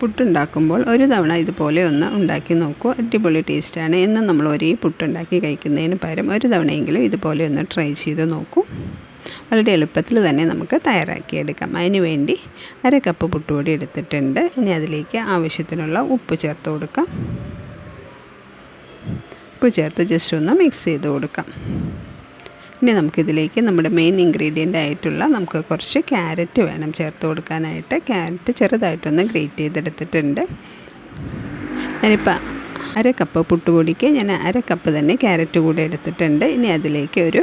പുട്ടുണ്ടാക്കുമ്പോൾ ഒരു തവണ ഇതുപോലെ ഒന്ന് ഉണ്ടാക്കി നോക്കൂ. അടിപൊളി ടേസ്റ്റാണ്. എന്നും നമ്മൾ ഒരേ പുട്ടുണ്ടാക്കി കഴിക്കുന്നതിന് പകരം ഒരു തവണയെങ്കിലും ഇതുപോലെ ഒന്ന് ട്രൈ ചെയ്ത് നോക്കൂ. വളരെ എളുപ്പത്തിൽ തന്നെ നമുക്ക് തയ്യാറാക്കിയെടുക്കാം. അതിന് വേണ്ടി അര കപ്പ് പുട്ടുപൊടി എടുത്തിട്ടുണ്ട്. ഇനി അതിലേക്ക് ആവശ്യത്തിനുള്ള ഉപ്പ് ചേർത്ത് കൊടുക്കാം. ഉപ്പ് ചേർത്ത് ജസ്റ്റ് ഒന്ന് മിക്സ് ചെയ്ത് കൊടുക്കാം. ഇനി നമുക്കിതിലേക്ക് നമ്മുടെ മെയിൻ ഇൻഗ്രീഡിയന്റ് ആയിട്ടുള്ള നമുക്ക് കുറച്ച് ക്യാരറ്റ് വേണം. ചേർത്ത് കൊടുക്കാനായിട്ട്. ക്യാരറ്റ് ചെറുതായിട്ടൊന്ന് ഗ്രേറ്റ് ചെയ്തെടുത്തിട്ടുണ്ട്. ഞാനിപ്പോൾ അര കപ്പ് പുട്ടുപൊടിക്ക് ഞാൻ അര കപ്പ് തന്നെ ക്യാരറ്റ് കൂടെ എടുത്തിട്ടുണ്ട്. ഇനി അതിലേക്ക് ഒരു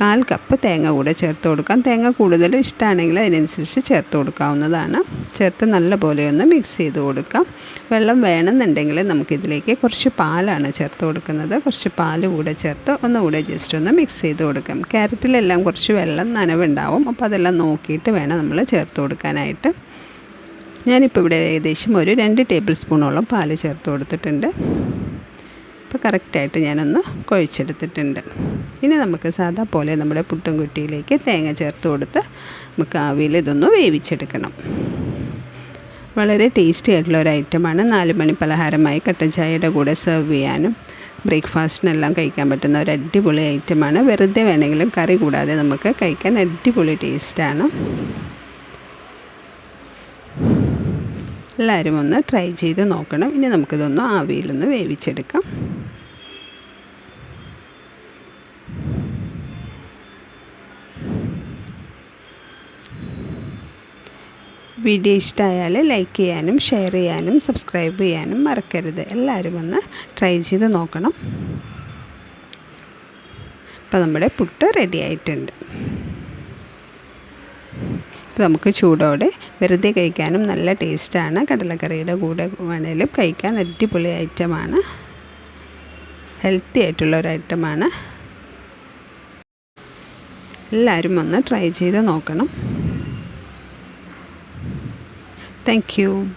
കാൽ കപ്പ് തേങ്ങ കൂടെ ചേർത്ത് കൊടുക്കാം. തേങ്ങ കൂടുതൽ ഇഷ്ടമാണെങ്കിൽ അതിനനുസരിച്ച് ചേർത്ത് കൊടുക്കാവുന്നതാണ്. ചേർത്ത് നല്ലപോലെ ഒന്ന് മിക്സ് ചെയ്ത് കൊടുക്കാം. വെള്ളം വേണമെന്നുണ്ടെങ്കിൽ നമുക്കിതിലേക്ക് കുറച്ച് പാലാണ് ചേർത്ത് കൊടുക്കുന്നത്. കുറച്ച് പാൽ കൂടെ ചേർത്ത് ഒന്നുകൂടെ ജസ്റ്റ് ഒന്ന് മിക്സ് ചെയ്ത് കൊടുക്കാം. ക്യാരറ്റിലെല്ലാം കുറച്ച് വെള്ളം നനവുണ്ടാവും. അപ്പോൾ അതെല്ലാം നോക്കിയിട്ട് വേണം നമ്മൾ ചേർത്ത് കൊടുക്കാനായിട്ട്. ഞാനിപ്പോൾ ഇവിടെ ഏകദേശം ഒരു രണ്ട് ടേബിൾ സ്പൂണോളം പാൽ ചേർത്ത് കൊടുത്തിട്ടുണ്ട്. ഇപ്പോൾ കറക്റ്റായിട്ട് ഞാനൊന്ന് കുഴച്ചെടുത്തിട്ടുണ്ട്. ഇനി നമുക്ക് സാധാ പോലെ നമ്മുടെ പുട്ടും കുട്ടിയിലേക്ക് തേങ്ങ ചേർത്ത് കൊടുത്ത് നമുക്ക് ആവിയിൽ ഇതൊന്ന് വേവിച്ചെടുക്കണം. വളരെ ടേസ്റ്റി ആയിട്ടുള്ള ഒരു ഐറ്റമാണ്. നാല് മണി പലഹാരമായി കട്ടൻ ചായയുടെ കൂടെ സെർവ് ചെയ്യാനും ബ്രേക്ക്ഫാസ്റ്റിനെല്ലാം കഴിക്കാൻ പറ്റുന്ന ഒരു അടിപൊളി ഐറ്റമാണ്. വെറുതെ വേണമെങ്കിലും കറി കൂടാതെ നമുക്ക് കഴിക്കാൻ അടിപൊളി ടേസ്റ്റാണ്. എല്ലാവരും ഒന്ന് ട്രൈ ചെയ്ത് നോക്കണം. ഇനി നമുക്കിതൊന്ന് ആവിയിലൊന്ന് വേവിച്ചെടുക്കാം. വീഡിയോ ഇഷ്ടമായാൽ ലൈക്ക് ചെയ്യാനും ഷെയർ ചെയ്യാനും സബ്സ്ക്രൈബ് ചെയ്യാനും മറക്കരുത്. എല്ലാവരും ഒന്ന് ട്രൈ ചെയ്ത് നോക്കണം. അപ്പോൾ നമ്മുടെ പുട്ട് റെഡി ആയിട്ടുണ്ട്. അപ്പോൾ നമുക്ക് ചൂടോടെ വെറുതെ കഴിക്കാനും നല്ല ടേസ്റ്റാണ് കടലക്കറിയുടെ കൂടെ വേണേലും കഴിക്കാൻ അടിപൊളി ഐറ്റമാണ് ഹെൽത്തി ആയിട്ടുള്ള ഒരു ഐറ്റമാണ് എല്ലാവരും ഒന്ന് ട്രൈ ചെയ്ത് നോക്കണം. Thank you.